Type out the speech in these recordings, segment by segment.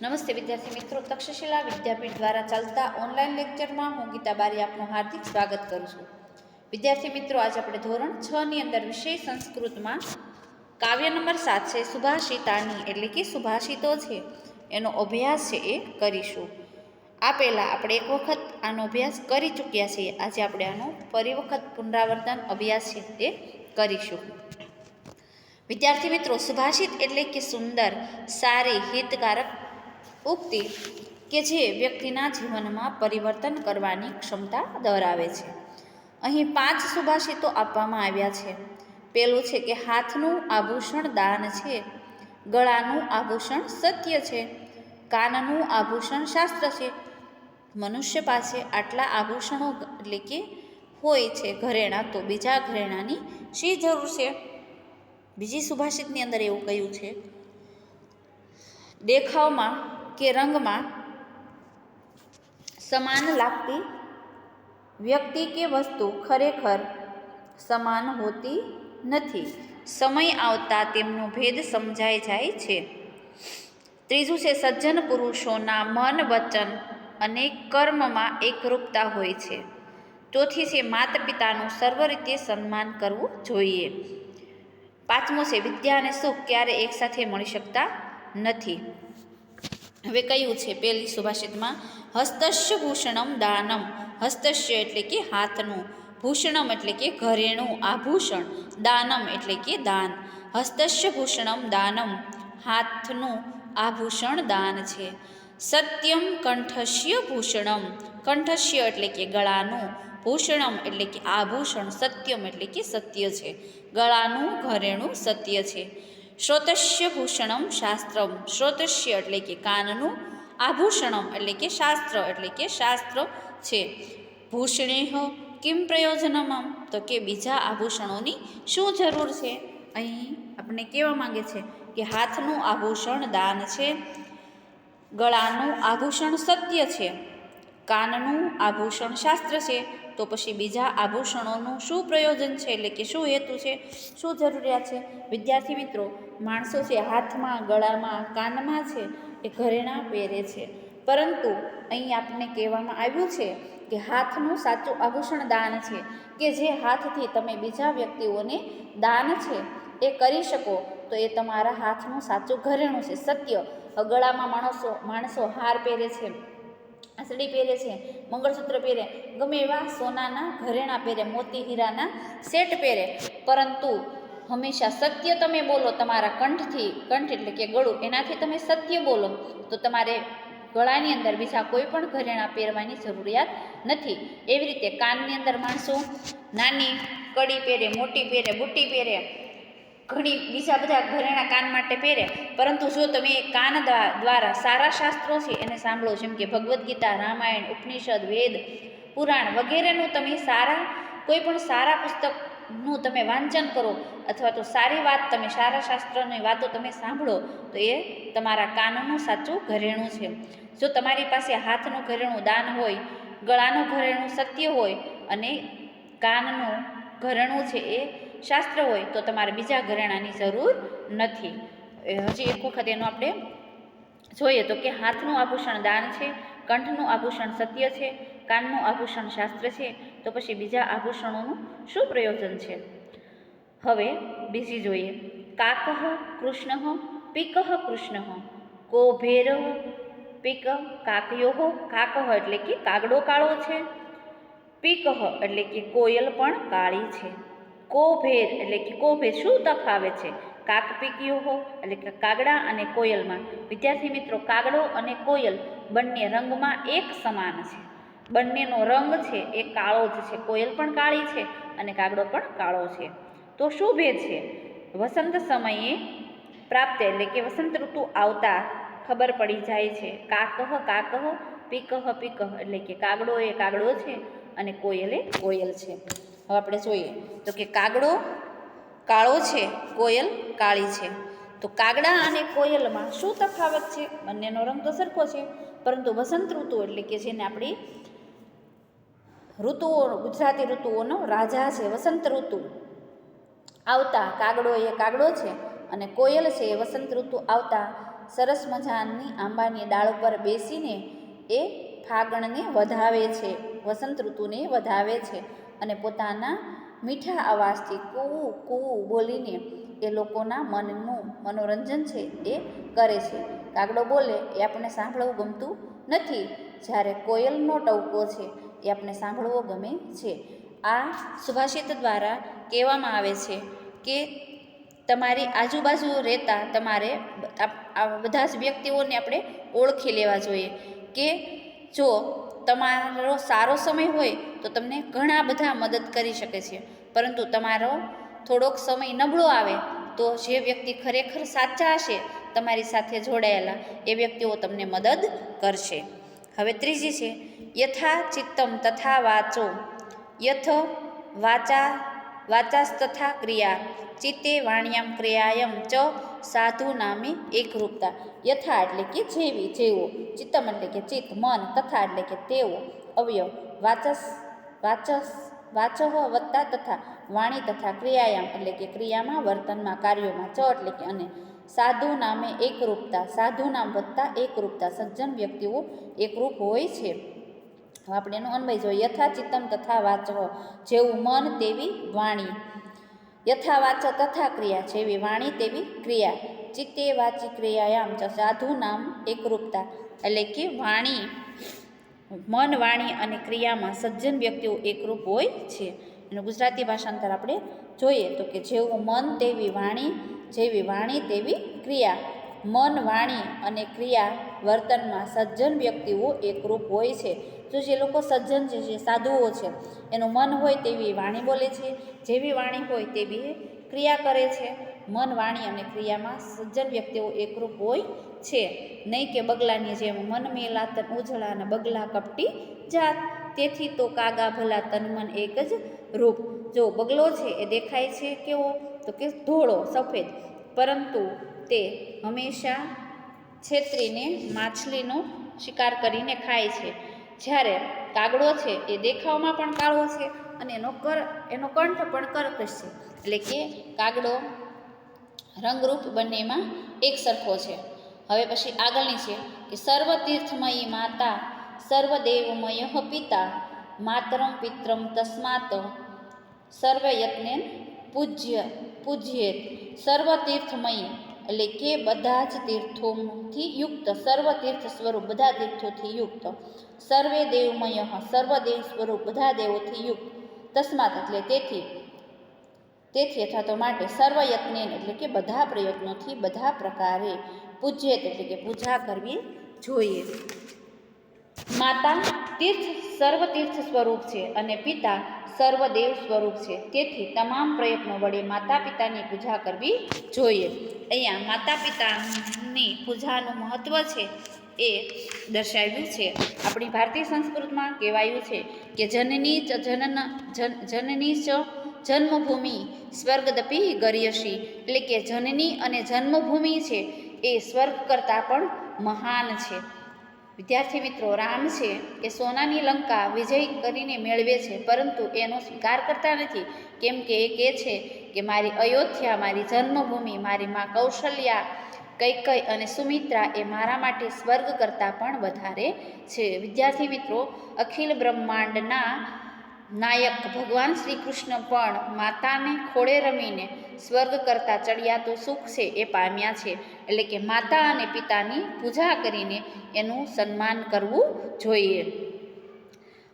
નમસ્તે વિદ્યાર્થી મિત્રો, તક્ષશિલા વિદ્યાપીઠ દ્વારા ચાલતા ઓનલાઈન લેક્ચરમાં હું ગીતા બારી આપનું હાર્દિક સ્વાગત કરું છું. વિદ્યાર્થી મિત્રો, આજે આપણે ધોરણ છ ની અંદર વિષય સંસ્કૃતમાં કાવ્ય નંબર સાત છે, સુભાષિતાની, એટલે કે સુભાષિતો છે, એનો અભ્યાસ છે એ કરીશું. આ પહેલાં આપણે એક વખત આનો અભ્યાસ કરી ચૂક્યા છીએ. આજે આપણે આનો ફરી વખત પુનરાવર્તન અભ્યાસ છે તે કરીશું. વિદ્યાર્થી મિત્રો, સુભાષિત એટલે કે સુંદર, સારી, હિતકારક ઉક્તિ કે જે વ્યક્તિના જીવનમાં પરિવર્તન કરવાની ક્ષમતા ધરાવે છે. અહીં પાંચ સુભાષિતો આપવામાં આવ્યા છે. પેલું છે કે હાથનું આભૂષણ દાન છે. ગળાનું આભૂષણ સત્ય છે. કાનનું આભૂષણ શાસ્ત્ર છે. મનુષ્ય પાસે આટલા આભૂષણો એટલે કે હોય છે ઘરેણાં તો બીજા ઘરેણાંની શી જરૂર છે? બીજી સુભાષિતની અંદર એવું કહ્યું છે. દેખાવમાં કે રંગમાં સમાન લાગતી વ્યક્તિ કે વસ્તુ ખરેખર સમાન હોતી નથી. સમય આવતા તેમનો ભેદ સમજાઈ જાય છે. ત્રીજું છે, સજ્જન પુરુષોના મન, વચન અને કર્મમાં એકરૂપતા હોય છે. ચોથી છે માતા પિતાનું સર્વ રીતે સન્માન કરવું જોઈએ. પાંચમું છે, વિદ્યા અને સુખ ક્યારે એકસાથે મળી શકતા નથી. હવે કયું છે પહેલી સુભાષિતમાં? હસ્તસ્ય ભૂષણમ દાનમ. હસ્તસ્ય એટલે કે હાથનું. ભૂષણમ એટલે કે ઘરેણું. આભૂષણ. દાનમ એટલે કે દાન. હસ્તસ્ય ભૂષણમ દાનમ. હાથનું આભૂષણ દાન છે. સત્યમ કંઠસ્ય ભૂષણમ. કંઠસ્ય એટલે કે ગળાનું. ભૂષણમ એટલે કે આભૂષણ. સત્યમ એટલે કે સત્ય છે. ગળાનું, ઘરેણું સત્ય છે. શ્રોતસ્ય ભૂષણમ શાસ્ત્રમ. શ્રોતસ્ય એટલે કે કાનનું આભૂષણમ એટલે કે શાસ્ત્ર એટલે કે શાસ્ત્ર છે. ભૂષણેહ કિમ પ્રયોજનમ તો કે બીજા આભૂષણોની શું જરૂર છે? અહીં આપણે કહેવા માંગે છે કે હાથનું આભૂષણ દાન છે. ગળાનું આભૂષણ સત્ય છે. કાનનું આભૂષણ શાસ્ત્ર છે, તો પછી બીજા આભૂષણોનું શું પ્રયોજન છે? એટલે કે શું હેતુ છે? શું જરૂરિયાત છે? વિદ્યાર્થી મિત્રો, માણસો છે હાથમાં, ગળામાં, કાનમાં છે, એ ઘરેણાં પહેરે છે. પરંતુ અહીં આપને કહેવામાં આવ્યું છે કે હાથનું સાચું આભૂષણ દાન છે, કે જે હાથથી તમે બીજા વ્યક્તિઓને દાન છે, એ કરી શકો, તો એ તમારા હાથનું સાચું ઘરેણું છે. સત્ય, ગળામાં માણસો માણસો હાર પહેરે છે. આસડી પહેરે છે, મંગળસૂત્ર પહેરે, ગમે એવા સોનાના ઘરેણાં પહેરે, મોતી હીરાના સેટ પહેરે. પરંતુ હંમેશા સત્ય તમે બોલો, તમારા કંઠથી, કંઠ એટલે કે ગળું, એનાથી તમે સત્ય બોલો, તો તમારે ગળાની અંદર બીજા કોઈ પણ ઘરેણાં પહેરવાની જરૂરિયાત નથી. એવી રીતે કાનની અંદર માણસો નાની, કડી પહેરે, મોટી પહેરે, બુટ્ટી પહેરે ઘણી બીજા બધા ઘરેણા કાન માટે પહેરે. પરંતુ જો તમે કાન દ્વારા સારા શાસ્ત્રો છે એને સાંભળો, જેમ કે ભગવદ્ ગીતા, રામાયણ, ઉપનિષદ, વેદ, પુરાણ વગેરેનું તમે સારા, કોઈ પણ સારા પુસ્તકનું તમે વાંચન કરો અથવા તો સારી વાત તમે, સારા શાસ્ત્રની વાતો તમે સાંભળો, તો એ તમારા કાનનું સાચું ઘરેણું છે. જો તમારી પાસે હાથનું ઘરેણું દાન હોય, ગળાનું ઘરેણું સત્ય હોય અને કાનનું ઘરેણું છે એ શાસ્ત્ર હોય તો તમારે બીજા ઘરેણાની જરૂર નથી. હજી એક વખત એનું આપણે જોઈએ તો કે હાથનું આભૂષણ દાન છે, કંઠનું આભૂષણ સત્ય છે, કાનનું આભૂષણ શાસ્ત્ર છે, તો પછી બીજા આભૂષણોનું શું પ્રયોજન છે? હવે બીજી જોઈએ. કાકહ કૃષ્ણ, પિકહ કૃષ્ણ. કો ભેર પિક કાકયો, કાકહ એટલે કે કાગડો કાળો છે. પિકહ એટલે કે કોયલ પણ કાળી છે. કોભેર એટલે કે કોભેદ શું તફાવે છે? કાક પીક્યો હો, એટલે કે કાગડા અને કોયલમાં. વિદ્યાર્થી મિત્રો, કાગડો અને કોયલ બંને રંગમાં એક સમાન છે. બંનેનો રંગ છે એ કાળો જ છે. કોયલ પણ કાળી છે અને કાગડો પણ કાળો છે. તો શું ભેદ છે? વસંત સમયે પ્રાપ્ત, એટલે કે વસંત ઋતુ આવતા ખબર પડી જાય છે. કાકહ કાકહ પીકહ પીકહ એટલે કે કાગડો એ કાગડો છે અને કોયલ એ કોયલ છે. હવે આપણે જોઈએ. તો કે કાગડો કાળો છે, કોયલ કાળી છે. તો કાગડા અને કોયલમાં શું તફાવત છે? બંનેનો રંગ તો સરખો છે, પરંતુ વસંત ઋતુ એટલે કે જેને આપણી ઋતુઓ, ગુજરાતી ઋતુઓનો રાજા છે, વસંત ઋતુ. આવતા કાગડો એ કાગડો છે અને કોયલ છે એ વસંત ઋતુ. આવતા સરસ મજાની આંબાની ડાળ ઉપર બેસીને એ ફાગણને વધાવે છે, વસંત ઋતુને વધાવે છે. અને પોતાના મીઠા અવાજથી કૂવું કૂવું બોલીને એ લોકોના મનનું મનોરંજન છે એ કરે છે. કાગડો બોલે એ આપણને સાંભળવું ગમતું નથી. જ્યારે કોયલનો ટવકો છે એ આપણે સાંભળવો ગમે છે. આ સુભાષિત દ્વારા કહેવામાં આવે છે કે તમારી આજુબાજુ રહેતા તમારે આ બધા જ વ્યક્તિઓને આપણે ઓળખી લેવા જોઈએ કે જો તમારો સારો સમય હોય તો તમને ઘણા બધા મદદ કરી શકે છે. પરંતુ તમારો થોડોક સમય નબળો આવે તો જે વ્યક્તિ ખરેખર સાચા હશે, તમારી સાથે જોડાયેલા એ વ્યક્તિઓ તમને મદદ કરશે. હવે ત્રીજી છે, યથા ચિત્તમ તથા વાચો. યથ વાચા વાચાસ્તથા ક્રિયા. ચિત્તે વાણ્યામ ક્રિયાયમ ચ સાધુ નામે એકરૂપતા. યથા એટલે કે જેવી, જેવો. ચિત્તમ એટલે કે ચિત્ત, મન, તથા એટલે કે તેઓ અવયવ. વાચસ વાચસ, વાચહ, વત્તા તથા વાણી તથા ક્રિયાયામ એટલે કે ક્રિયામાં, વર્તનમાં, કાર્યોમાં, ચ એટલે કે અને. સાધુ નામે એકરૂપતા. સાધુ નામ વત્તા એકરૂપતા. સજ્જન વ્યક્તિઓ એકરૂપ હોય છે. આપણે એનો અન્વય જોઈએ. યથા ચિત્તમ તથા વાચહ જેવું મન તેવી વાણી. યથા વાચ તથા ક્રિયા જેવી વાણી તેવી ક્રિયા. ચિત્તે વાચી ક્રિયાયામ ચ સાધુ નામ એકરૂપતા. એટલે કે વાણી, મન વાણી અને ક્રિયામાં સજ્જન વ્યક્તિઓ એકરૂપ હોય છે. એનું ગુજરાતી ભાષાંતર આપણે જોઈએ તો કે જેવું મન તેવી વાણી, જેવી વાણી તેવી ક્રિયા. મન વાણી અને ક્રિયા વર્તનમાં સજ્જન વ્યક્તિઓ એકરૂપ હોય છે. જો જે લોકો સજ્જન છે, જે સાધુઓ છે, એનું મન હોય તેવી વાણી બોલે છે, જેવી વાણી હોય તેવી ક્રિયા કરે છે. મન, વાણી અને ક્રિયામાં સજ્જન વ્યક્તિઓ એકરૂપ હોય છે. નહીં કે બગલાની જેમ મન મેલા, તન ઉજળા અને બગલા કપટી જાત. તેથી તો કાગા ભલા, તન મન એક જ રૂપ. જો બગલો છે, એ દેખાય છે કેવો? તો કે ધોળો, સફેદ. પરંતુ તે હંમેશા છેતરીને, માછલીનો શિકાર કરીને ખાય છે. જ્યારે કાગડો છે એ દેખાવમાં પણ કાળો છે અને એનો કર, એનો કંઠ પણ કર્કશ છે. એટલે કે કાગડો રંગરૂપ બંનેમાં એક સરખો છે. હવે પછી આગળની છે કે સર્વ તીર્થમયી માતા સર્વદેવમય પિતા, માતરમ પિત્રમ તસ્માત સર્વ યત્નેન પૂજ્ય, પૂજ્યેત, સર્વ તીર્થમયી એટલે કે બધા જ તીર્થોથી યુક્ત, સર્વ તીર્થ સ્વરૂપ બધા તીર્થોથી યુક્ત. સર્વે દેવમય, સર્વ દેવ સ્વરૂપ બધા દેવોથી યુક્ત. તસ્માત એટલે તેથી તેથી અથવા તો માટે સર્વયત્ને એટલે કે બધા પ્રયત્નોથી બધા પ્રકારે પૂજ્યેત એટલે કે પૂજા કરવી જોઈએ. માતા તીર્થ સર્વ તીર્થ સ્વરૂપ છે અને પિતા સર્વદેવ સ્વરૂપ છે. તેથી તમામ પ્રયત્નો વડે માતા પિતાની પૂજા કરવી જોઈએ. અહીંયા માતા પિતાની પૂજાનું મહત્ત્વ છે એ દર્શાવ્યું છે. આપણી ભારતીય સંસ્કૃતમાં કહેવાયું છે કે જનની જનન જન જનની ચ જન્મભૂમિ સ્વર્ગદપી ગર્યસી. એટલે કે જનની અને જન્મભૂમિ છે એ સ્વર્ગ કરતાં પણ મહાન છે. વિદ્યાર્થી મિત્રો, રામ છે એ સોનાની લંકા વિજય કરીને મેળવે છે, પરંતુ એનો સ્વીકાર કરતા નથી. કેમ કે એ કહે છે કે મારી અયોધ્યા, મારી જન્મભૂમિ, મારી મા કૌશલ્યા કૈકઈ અને સુમિત્રા એ મારા માટે સ્વર્ગ કરતાં પણ વધારે છે. વિદ્યાર્થી મિત્રો, અખિલ બ્રહ્માંડના નાયક ભગવાન શ્રી કૃષ્ણ પણ માતાને ખોળે રમીને સ્વર્ગ કરતાં ચડિયાતું સુખ છે એ પામ્યા છે. એટલે કે માતા અને પિતાની પૂજા કરીને એનું સન્માન કરવું જોઈએ.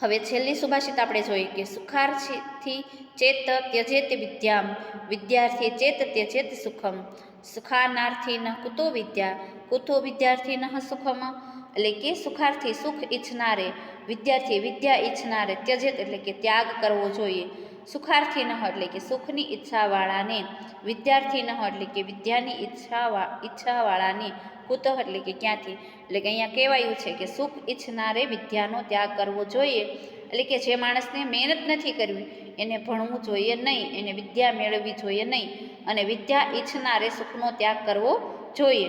હવે છેલ્લી સુભાષિત આપણે જોઈએ કે સુખાર્થી ચેત ત્યજેત વિદ્યામ, વિદ્યાર્થી ચેત ત્યજેત સુખમ. સુખાનાર્થી ન કુતો વિદ્યા, કુતો વિદ્યાર્થી ન સુખમ. એટલે કે સુખાર્થી સુખ ઈચ્છનારે વિદ્યાર્થી વિદ્યા ઈચ્છનારે ત્યજેત એટલે કે ત્યાગ કરવો જોઈએ. સુખાર્થી ન એટલે કે સુખની ઈચ્છાવાળાને, વિદ્યાર્થી ન એટલે કે વિદ્યાની ઈચ્છા ઈચ્છાવાળાને કુતઃ એટલે કે ક્યાંથી? એટલે કે અહીંયા કહેવાયું છે કે સુખ ઈચ્છનારે વિદ્યાનો ત્યાગ કરવો જોઈએ. એટલે કે જે માણસને મહેનત નથી કરવી, એને ભણવું જોઈએ નહીં, એને વિદ્યા મેળવવી જોઈએ નહીં. અને વિદ્યા ઈચ્છનારે સુખનો ત્યાગ કરવો જોઈએ.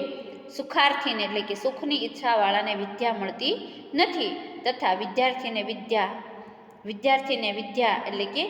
સુખાર્થીને એટલે કે સુખની ઈચ્છાવાળાને વિદ્યા મળતી નથી તથા વિદ્યાર્થીને વિદ્યા વિદ્યાર્થીને વિદ્યા એટલે કે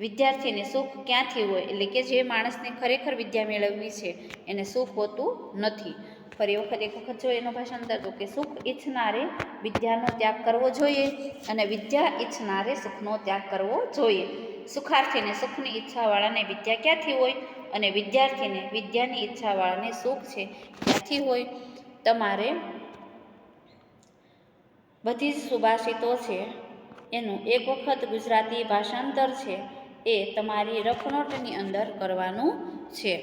વિદ્યાર્થીને સુખ ક્યાંથી હોય એટલે કે જે માણસને ખરેખર વિદ્યા મેળવવી છે એને સુખ હોતું નથી. ફરી વખત એક વખત જો એનું ભાષાંતર તો કે સુખ ઈચ્છનારે વિદ્યાનો ત્યાગ કરવો જોઈએ અને વિદ્યા ઈચ્છનારે સુખનો ત્યાગ કરવો જોઈએ. સુખાર્થીને સુખની ઈચ્છાવાળાને વિદ્યા ક્યાંથી હોય અને વિદ્યાર્થીને વિદ્યાની ઈચ્છાવાળાને સુખ છે ક્યાંથી હોય? તમારે બધી જ સુભાષિતો છે. એનું એક વખત ગુજરાતી ભાષાંતર છે એ તમારી રફનોટની અંદર કરવાનું છે.